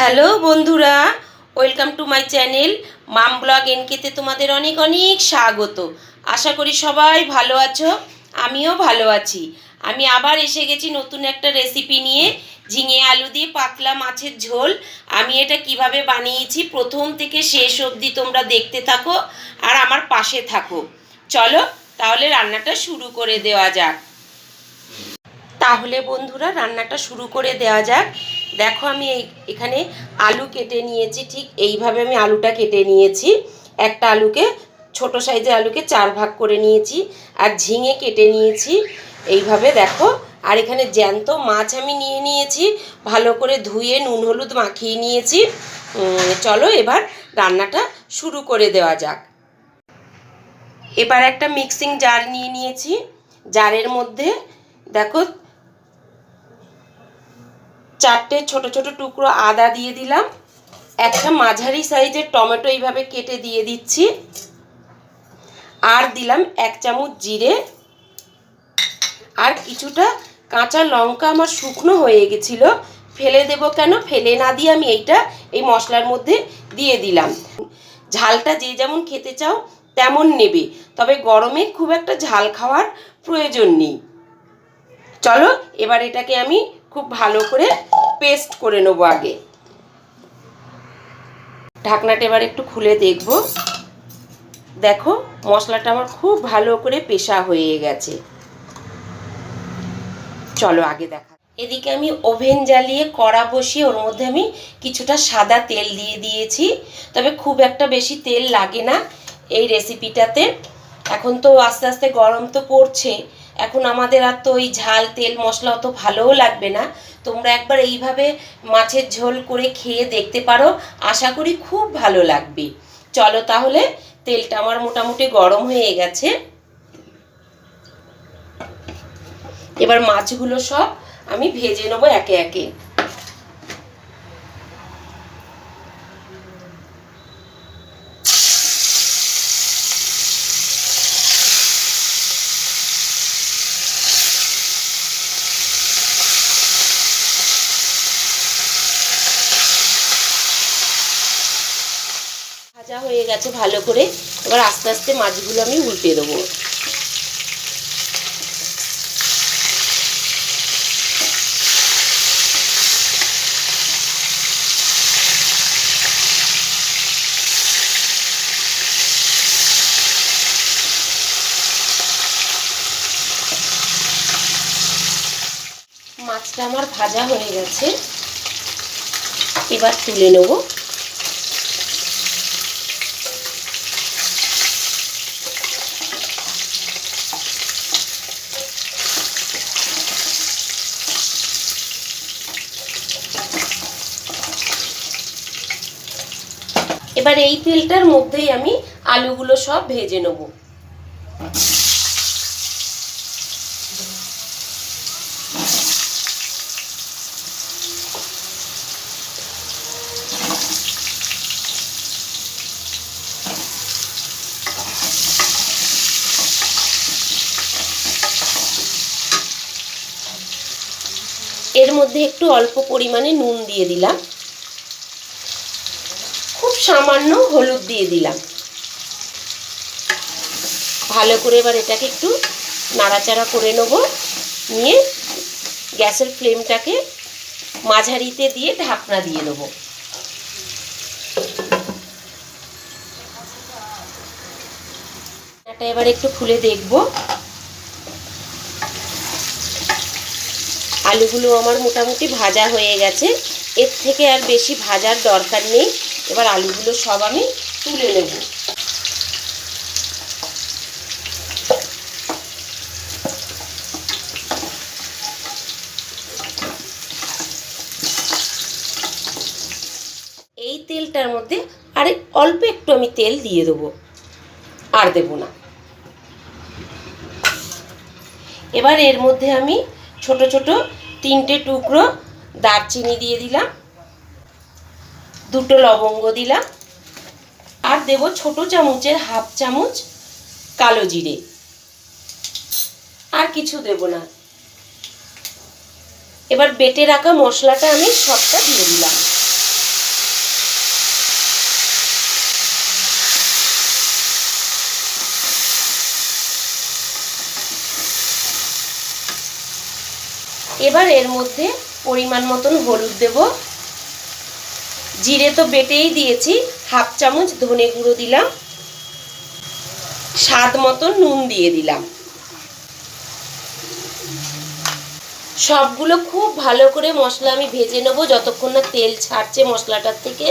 Hello বন্ধুরা, welcome to my channel mom blog এনকেতে তোমাদের অনেক অনেক স্বাগত। আশা করি সবাই ভালো আছো, আমিও ভালো আছি। আমি আবার এসে গেছি নতুন একটা রেসিপি নিয়ে, ঝিঙে আলু দিয়ে পাতলা মাছের ঝোল। আমি এটা কীভাবে বানিয়েছি, প্রথম থেকে শেষ অবধি তোমরা দেখতে থাকো আর আমার পাশে থাকো। চলো তাহলে রান্নাটা শুরু করে দেওয়া যাক। তাহলে বন্ধুরা, রান্নাটা শুরু করে দেওয়া যাক। দেখো আমি এখানে আলু কেটে নিয়েছি, ঠিক এইভাবে আমি আলুটা কেটে নিয়েছি। একটা আলুকে, ছোট সাইজের আলুকে চার ভাগ করে নিয়েছি আর ঝিঙে কেটে নিয়েছি। এইভাবে দেখো। আর এখানে জ্যান্ত মাছ আমি নিয়ে নিয়েছি, ভালো করে ধুয়ে নুন, হলুদ মাখিয়ে নিয়েছি। চলো এবার রান্নাটা শুরু করে দেওয়া যাক। এবার একটা মিক্সিং জার নিয়ে নিয়েছি। জারের মধ্যে দেখো চারটে ছোট ছোট টুকরো আদা দিয়ে দিলাম। একটা মাঝারি সাইজের টমেটো এইভাবে কেটে দিয়ে দিচ্ছি। আর দিলাম এক চামচ জিরে। আর কিছুটা কাঁচা লঙ্কা আমার শুকনো হয়ে গেছিল। ফেলে দেব কেন? ফেলে না দিয়ে আমি এইটা এই মশলার মধ্যে দিয়ে দিলাম। ঝালটা যে যেমন খেতে চাও তেমন নেবে, তবে গরমে খুব একটা ঝাল খাওয়ার প্রয়োজন নেই। চলো এবার এটাকে আমি খুব ভালো করে পেস্ট করে নেব আগে। ঢাকনাটা এবার একটু খুলে দেখব। দেখো, মশলাটা আমার খুব ভালো করে পেশা হয়ে গেছে। চলো আগে দেখা। এদিকে আমি ওভেন জ্বালিয়ে কড়া বসিয়ে ওর মধ্যে আমি কিছুটা সাদা তেল দিয়ে দিয়েছি। তবে খুব একটা বেশি তেল লাগে না এই রেসিপিটাতে এখন তো আস্তে আস্তে গরম তো পড়ছে। এখন আমাদের আর তো ওই ঝাল, তেল, মশলা অত ভালোও লাগবে না। তোমরা একবার এইভাবে মাছের ঝোল করে খেয়ে দেখতে পারো। আশা করি খুব ভালো লাগবে। চলো তাহলে, তেলটা আমার মোটামুটি গরম হয়ে গেছে। এবার মাছগুলো সব আমি ভেজে নেব একে একে ভাজা হয়ে গেছে ভালো করে, এবার আস্তে আস্তে মাছগুলো আমি উল্টে দেবো। মাছটা আমার ভাজা হয়ে গেছে। এবার তুলে নেব। এবার এই তেলটার মধ্যেই আমি আলুগুলো সব ভেজে নেব। এর মধ্যে একটু অল্প পরিমাণে নুন দিয়ে দিলাম। সামান্য হলুদ দিয়ে দিলাম। ভালো করে এবার এটাকে একটু নাড়াচাড়া করে নেব। নিয়ে গ্যাসের ফ্লেমটাকে মাঝারিতে দিয়ে ঢাকনা দিয়ে দেবো। এটা এবার একটু খুলে দেখব। আলুগুলো আমার মোটামুটি ভাজা হয়ে গেছে। এর থেকে আর বেশি ভাজার দরকার নেই। এবার আলুগুলো সব আমি তুলে নেব। এই তেলটার মধ্যে আরে অল্প একটু আমি তেল দিয়ে দেবো। আর দেবো না। এবার এর মধ্যে আমি ছোট ছোট তিনটে টুকরো দারচিনি দিয়ে দিলাম। দুটো লবঙ্গ দিলাম। আর দেব ছোট চামচের হাফ চামচ কালো জিরে। আর কিছু দেব না। এবার বেটে রাখা মশলাটা আমি সবটা দিয়ে দিলাম। এবার এর মধ্যে পরিমাণ মতন হলুদ দেবো। জিরে তো বেটেই দিয়েছি, হাফ চামচ ধনে গুঁড়ো দিলাম, স্বাদ মতন নুন দিয়ে দিলাম। সবগুলো খুব ভালো করে মশলা আমি ভেজে নেব, যতক্ষণ না তেল ছাড়ছে মশলাটার থেকে।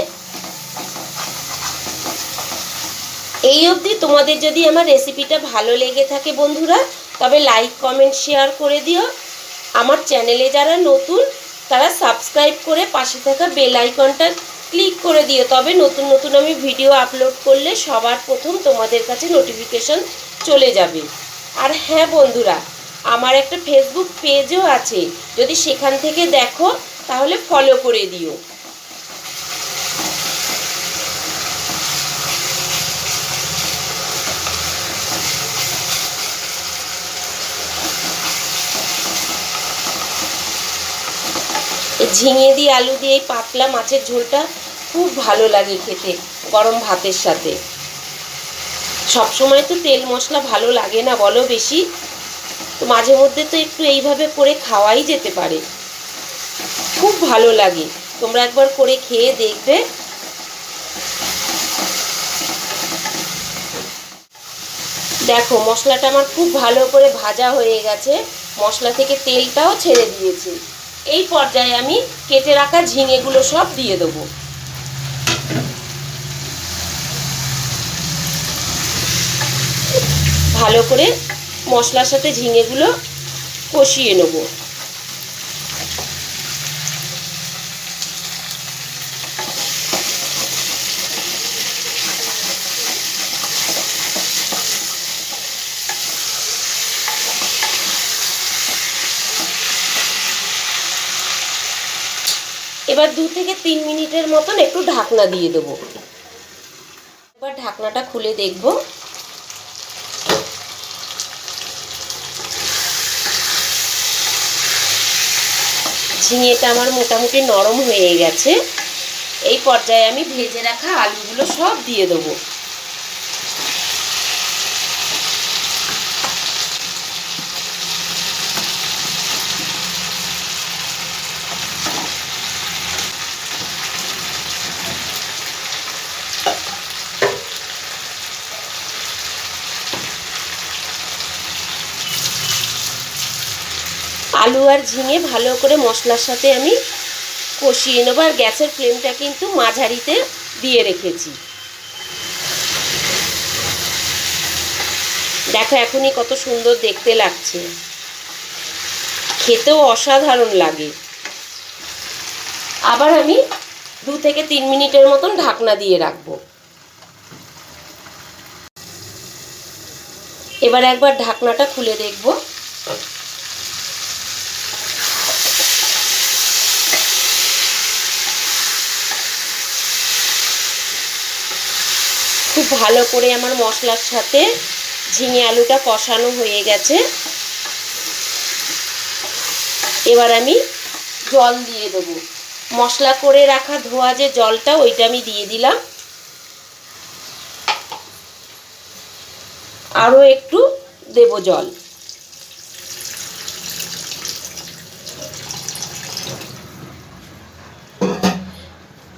এই অবধি তোমাদের যদি আমার রেসিপিটা ভালো লেগে থাকে বন্ধুরা, তবে লাইক, কমেন্ট, শেয়ার করে দিও। আমার চ্যানেলে যারা নতুন, তারা সাবস্ক্রাইব করে পাশে থাকা বেল আইকনটা ক্লিক করে দিও। তবে নতুন নতুন আমি ভিডিও আপলোড করলে সবার প্রথম তোমাদের কাছে নোটিফিকেশন চলে যাবে। আর হ্যাঁ বন্ধুরা, আমার একটা ফেসবুক পেজও আছে। যদি সেখান থেকে দেখো, তাহলে ফলো করে দিও। ঝিঙে দিয়ে, আলু দিয়ে এই পাতলা মাছের ঝোলটা খুব ভালো লাগে খেতে, গরম ভাতের সাথে। সবসময় তো তেল মশলা ভালো লাগে না, বলো বেশি। তো মাঝে মধ্যে তো একটু এইভাবে করে খাওয়াই যেতে পারে। খুব ভালো লাগে। তোমরা একবার করে খেয়ে দেখবে। দেখো, মশলাটা আমার খুব ভালো করে ভাজা হয়ে গেছে। মশলা থেকে তেলটাও ছেড়ে দিয়েছে। এই পর্যায়ে আমি কেটে রাখা ঝিঙেগুলো সব দিয়ে দেবো। ভালো করে মশলার সাথে ঝিঙেগুলো কষিয়ে নেব। এবার দু থেকে তিন মিনিটের মতন একটু ঢাকনা দিয়ে দেবো। এবার ঢাকনাটা খুলে দেখব। ঝিঙেটা আমার মোটামুটি নরম হয়ে গেছে। এই পর্যায়ে আমি ভেজে রাখা আলুগুলো সব দিয়ে দেবো। আলু আর ঝিঙে ভালো করে মশলার সাথে আমি কষিয়ে নেব। আর গ্যাসের ফ্লেমটা কিন্তু মাঝারিতে দিয়ে রেখেছি। দেখো এখনই কত সুন্দর দেখতে লাগছে। খেতেও অসাধারণ লাগে। আবার আমি দু থেকে তিন মিনিটের মতন ঢাকনা দিয়ে রাখব। এবার একবার ঢাকনাটা খুলে দেখব। খুব ভালো করে আমার মশলার সাথে ঝিঙে আলুটা কষানো হয়ে গেছে। এবার আমি জল দিয়ে দেবো। মশলা করে রাখা ধোয়া যে জলটা, ওইটা আমি দিয়ে দিলাম। আরও একটু দেব জল।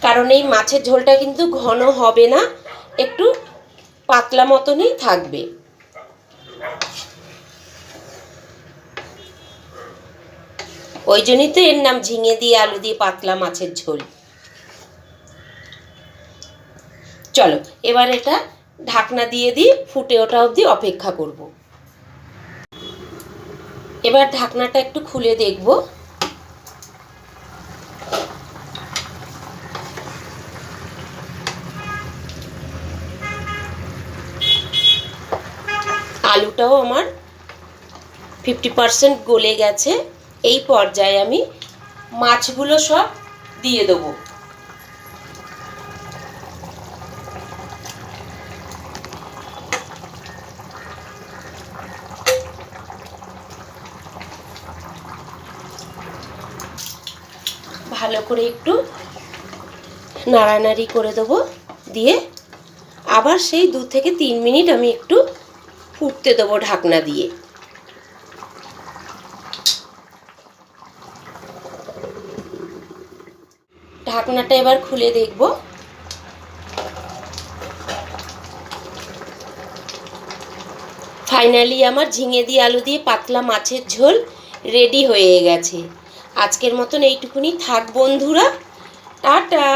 কারণ এই মাছের ঝোলটা কিন্তু ঘন হবে না। একটু পাতলা মতনই থাকবে। ওই জন্যই তো এর নাম ঝিঙে দিয়ে আলু দিয়ে পাতলা মাছের ঝোল। চলো, এবার এটা ঢাকনা দিয়ে দিয়ে ফুটে ওঠা অবধি অপেক্ষা করব। এবার ঢাকনাটা একটু খুলে দেখব। আলুটাও আমার ফিফটি পারসেন্ট গলে গেছে। এই পর্যায়ে আমি মাছগুলো সব দিয়ে দেবো। ভালো করে একটু নাড়ানাড়ি করে দেবো। দিয়ে আবার সেই দু থেকে তিন মিনিট আমি একটু ফুটতে দেবো ঢাকনা দিয়ে। ঢাকনাটা এবার খুলে দেখব। ফাইনালি আমার ঝিঙে দিয়ে আলু দিয়ে পাতলা মাছের ঝোল রেডি হয়ে গেছে। আজকের মতন এইটুকুনি থাক বন্ধুরা। টাটা!